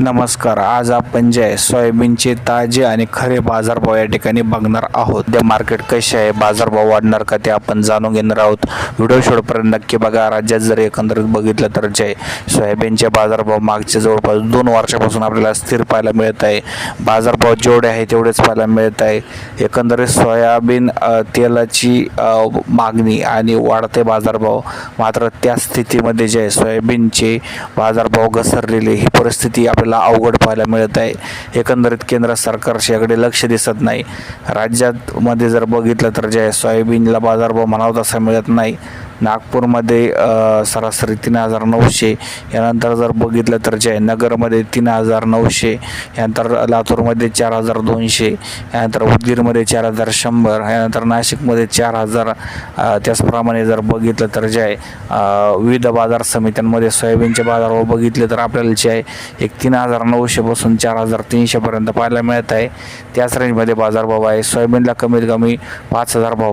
नमस्कार आज आपण जे आहे सोयाबीनचे ताजे आणि खरे बाजारभाव या ठिकाणी बघणार आहोत. ते मार्केट कसे आहे बाजारभाव वाढणार का ते आपण जाणून घेणार आहोत. व्हिडिओ शेवटपर्यंत नक्की बघा. राज्यात जर एकंदरीत बघितलं तर जे आहे, सोयाबीनचे बाजारभाव मागचे जवळपास दोन वर्षापासून आपल्याला स्थिर पाहायला मिळत आहे. बाजारभाव जेवढे आहे तेवढेच पाहायला मिळत आहे. एकंदरीत सोयाबीन तेलाची मागणी आणि वाढते बाजारभाव मात्र त्या स्थितीमध्ये जे आहे सोयाबीनचे बाजारभाव घसरलेले ही परिस्थिती आपल्याला अवघड पाहायला मिळत आहे. एकंदरीत केंद्र सरकारशी याकडे लक्ष दिसत नाही. राज्यात मध्ये जर बघितलं तर जे आहे सोयाबीनला बाजारभाव म्हणावा तसा मिळत नाही. नागपूरमध्ये सरासरी तीन हजार नऊशे. यानंतर जर बघितलं तर जे आहे नगरमध्ये तीन हजार नऊशे. यानंतर लातूरमध्ये चार हजार दोनशे. यानंतर उदगीरमध्ये चार हजार शंभर. यानंतर नाशिकमध्ये चार हजार. त्याचप्रमाणे जर बघितलं तर जे आहे विविध बाजार समित्यांमध्ये सोयाबीनचे बाजारभाव बघितले तर आपल्याला जे आहे एक तीन तीन हजार नऊशेपासून चार हजार तीनशेपर्यंत पाहायला मिळत आहे. त्याच रेंजमध्ये बाजारभाव आहे. सोयाबीनला कमीत कमी पाच हजार भाव